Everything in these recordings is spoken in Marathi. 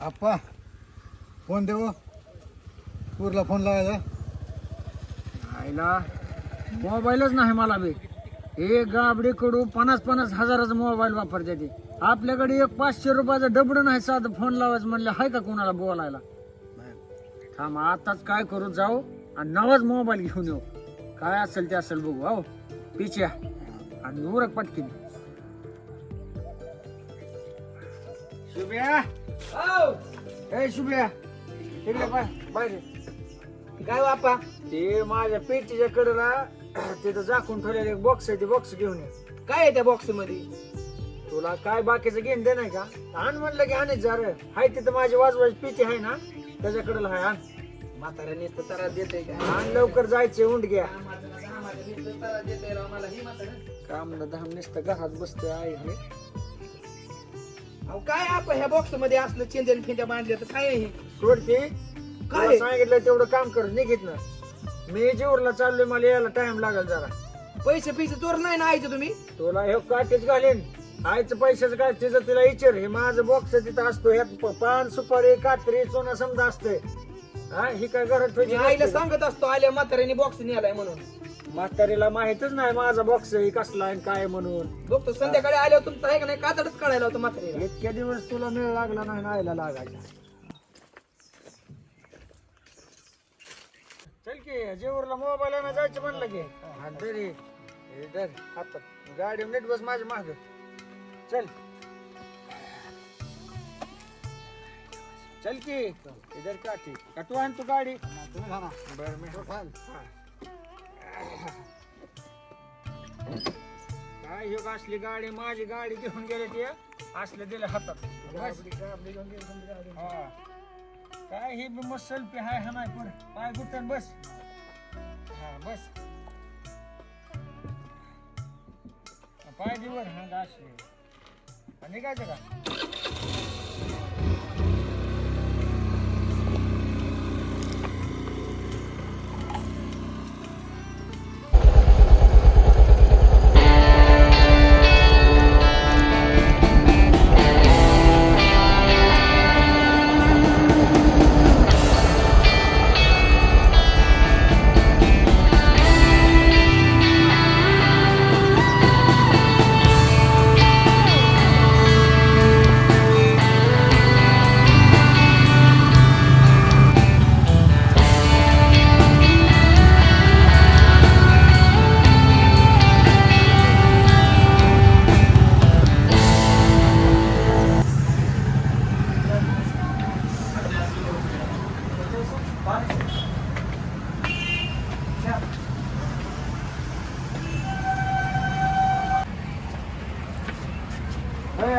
आप्पा फोन देऊ पूरला फोन लावायचा. आईला मोबाईलच नाही मला बी. हे गाबडे कडू पन्नास पन्नास हजाराचा मोबाईल वापरते ते. आपल्याकडे एक पाचशे रुपयाचं डबडं नाही साधं फोन लावायचं म्हणलं आहे का कोणाला बोलायला? थांब आताच काय करू जाऊ आणि नवाच मोबाईल घेऊन येऊ. काय असेल ते असेल बघू हो. पिच्या. आणि उरक पटकीन. शुभ्या. ए शुभ्या इकडे पाय बाहेर काय बापा ते माझ्या पेटीच्या कडेला तिथं झाकून ठेवलेलं एक बॉक्स आहे ते बॉक्स घेऊन ये. काय आहे त्या बॉक्समध्ये? तुला काय बाकीचं घेऊन दे नाही का? आण म्हणलं की आणच जर हाय तिथं माझी वाजवायची पेटी आहे ना त्याच्याकडे हाय आण. नुसतं तारा देते आण लवकर जायचे उंड घ्या. काम न धाम नुसतं घरात बसते आहे हे. अहो काय आपण ह्या बॉक्समध्ये असलं चेंद्यान फिंद्या बांधल्या तर काय आहे हे? सोड ते काय? सांगितलं तेवढं काम कर निघित ना मी जेवरला चाललोय मला यायला टाइम लागेल जरा. पैसे पैसे चोर नाही ना आयचं तुम्ही? तुला हे काटेच घालेन. आईचं पैशाचं काय तिचं तिला विचार. हे माझं बॉक्स तिथं असतो. ह्यात प- पान सुपारी कात्री सोनं समजा असतंय. हा ही काय घरात मी ठेवायची आईला. सांगत असतो आल्या म्हाताऱ्याने बॉक्स नेलाय म्हणून. म्हातारीला माहितच नाही माझा बॉक्स ही कसला आहे आणि काय म्हणून. बघतो संध्याकाळी आल्यावर तुमचं आहे का नाही? कातडच काढायला होतं म्हातारीला. इतक्या दिवस तुला मिळ लागला नाही नायला लागायचा. चल की जेवरला मोबाईल आणा जायचं म्हणलं की. हा, तरी हे. धर हातात. गाडी नीट बस माझ्या माग. चल. चल की. इधर काठी. का तू आण तू गाडी? बर मी. काय हे असली गाडी माझी गाडी घेऊन गेले ते असले दिले हातात. बस. हा. काय हे बी मस्त सेल्फी हाय हा नाही पण पाय गुटन बस. हा बस. पाय दिवर हा का निघायचं का?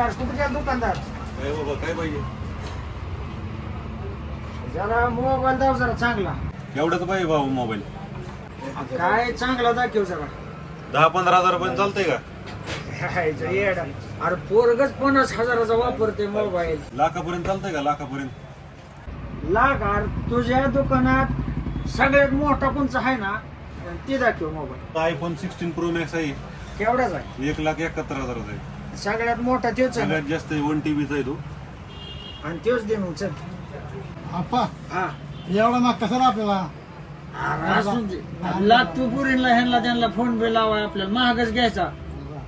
अरे यार कुठे गेला दुकानदार? काय बाबा काय पाहिजे? जरा मोबाईल दाव जरा चांगला. एवढंच पाहिजे भाऊ मोबाईल काय चांगला दाखव जरा. दहा पंधरा हजार पर्यंत चालतंय का? येडा. अरे पोरगच पन्नास हजाराचा वापरते मोबाईल लाखापर्यंत चालतंय का? लाखापर्यंत. लाग अरे तुझ्या दुकानात सगळ्यात मोठा कोणचा आहे ना ते दाखव mobile iPhone sixteen Pro Max आहे. केवढाच आहे? एक लाख एकाहत्तर हजाराचा आहे. सगळ्यात मोठा तेच आहे. सगळ्यात जास्त वन टीबीचा आहे तो. आणि तेच दे मग चल. आप्पा हा. एवढा माग कसा आपल्याला? अरे असून दे. लाख तू पुरीला ह्यांना त्यांना फोन पे लावाय आपल्याला. महागच घ्यायचा.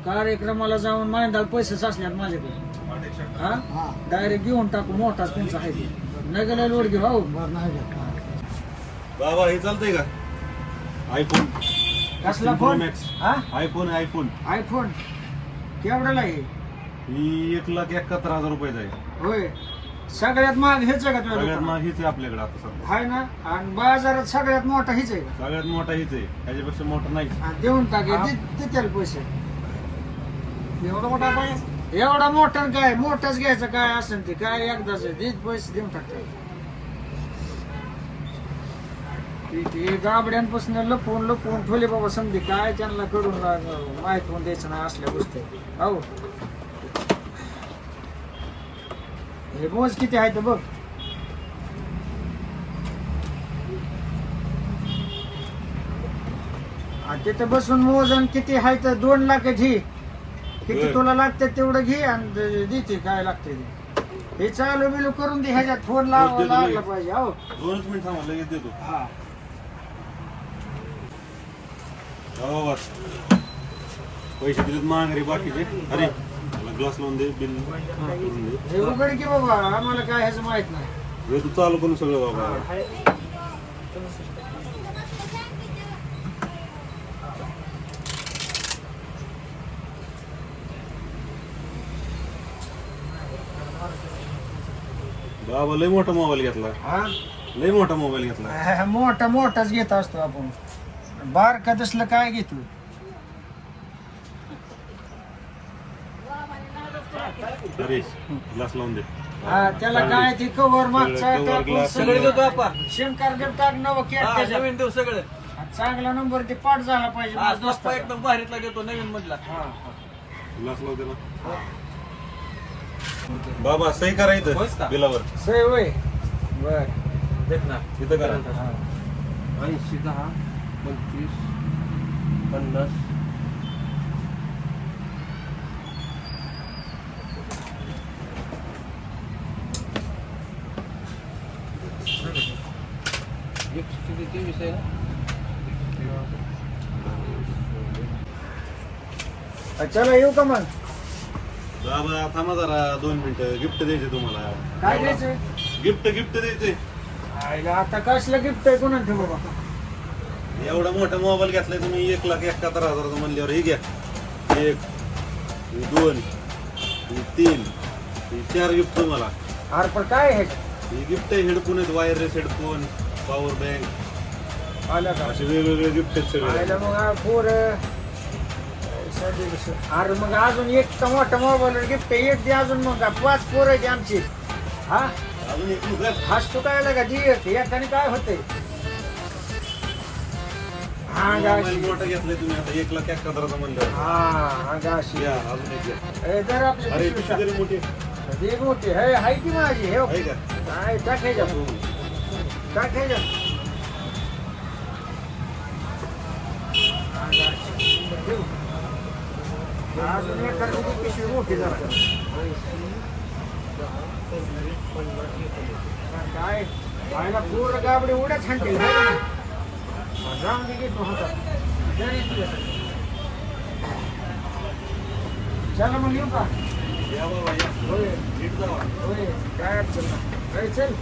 कार्यक्रमाला जाऊन मांदाल पैसे साचल्यात माझ्याकडे. हा? हा. डायरेक्ट घेऊन टाकू. मोठाच कोणचा आहे ते. नाही गेला लोड घेऊ हो बरं नाही का बाबा हे चालतंय का? आयफोन कसला 16 Pro फोन. हा? आयफोन आयफोन आयफोन केवढ्याला आहे? ही एक लाख एकाहत्तर हजार रुपयाचा आहे होय. सगळ्यात महाग हेच आहे का तुझ्या सगळ्यात दुकानात? महाग हीच आहे आपल्याकडे आता सध्या. हाय ना? आणि बाजारात सगळ्यात मोठा हीच आहे का? सगळ्यात मोठा हीच आहे. त्याच्यापेक्षा मोठा नाही आणि देऊन टाके. त्याला पैसे. एवढा मोठा पाहिजे एवढा मोठा न काय? मोठाच घ्यायचं काय असेल ते. काय एकदाच आहे, देत पैसे देऊन टाकतात ते गाबड्यांपासून लपवून लपवून ठेवले बाबा समजे काय त्यांना कडून माहीत होऊन द्यायचं नाही असल्या गोष्टी. हो हे मोज किती आहे ते बघ. आणि तिथं बसून मोजन किती आहे तर दोन लाख घे. किती. तुला लागतं तेवढं घे आणि देते. काय लागते हे चालू बिलू करून दे. ह्याच्यात फोन लावा लागला. पाहिजे. हो दोनच मिनिट थांबा लगेच देतो. हा. हो बस. पैसे दिलेत माघारी बाकीचे अरे मला ग्लास लावून दे बिल. करून दे. हे उघड की बाबा आम्हाला काय ह्याचं माहीत नाही. हे तू चालू करून सगळं बाबा. बाबा लय मोठा मोबाईल घेतला. हा? लय मोठा मोबाईल घेतला. हा, मोठा मोठाच घेत असतो आपण. बारका तसलं काय घेतो अरे ग्लास लावून दे. हा त्याला काय ते कव्हर मागचा cover, टाकून glass, सगळं सगळं. देतो आपण सिम कार्ड टाक नवं कॅट हा, त्याच्यात. नवीन देऊ सगळं. हा, चांगला नंबर ते पाठ झाला पाहिजे हा, माझा स्वस्त दोस्ताचा. एकदम भारीतला देतो नवीन मधला. हा, हा. ग्लास लावते ना. बाबा सही करा होयच का? इथं बिलावर. सही होय. बर. देख ना इथं करा. हा. ऐंशी दहा. पंचवीस पन्नास. एकशे तेवीस आहे ना? चला येऊ का मग? बाबा थांबा जरा दोन मिनिटं. गिफ्ट द्यायचे तुम्हाला. काय द्यायचं? गिफ्ट गिफ्ट द्यायचे. आता कसलं गिफ्ट आहे? कोणा ठेवू बाबा? एवढा मोठा मोबाईल घेतलाय तुम्ही एक लाख एकाहत्तर हजाराचा म्हणल्यावर हे घ्या. एक हे दोन हे तीन हे चार गिफ्ट तुम्हाला. अरे पण काय आहे हे गिफ्ट आहे हेडफोन आहेत वायरलेस हेडफोन पॉवर बँक आलं का? असे वेगवेगळे गिफ्ट आहेत सगळे. आईला मग हा पोर. अरे मग अजून एक मोठा मोबाईल गिफ्ट एक दे अजून मग. पाच पोर आहेत आमची. हा? अजून एक मुलगा आहे. हाच तू काय का? एक. एकाने काय होतंय? हा मोबाईल मोठा घेतलाय तुम्ही आता. एक लाख एकाहत्तराचा म्हणल्यावर हा हा गाशी या अजून एक घ्या. ए, जर आपली अरे पिशवी किती टाक. तरी मोठी दी मोठी. हे हाय की माझी हे आहे का? काय टाकायच्या टाकायच्या अजून एखादी ती पिशवी मोठी जरा. काय? आईला पूर्ण गाबडी उड्याच हाणतील हाय का नाही? जाऊन दे मग येऊ का? होय होय काय अडचण नाही. चल.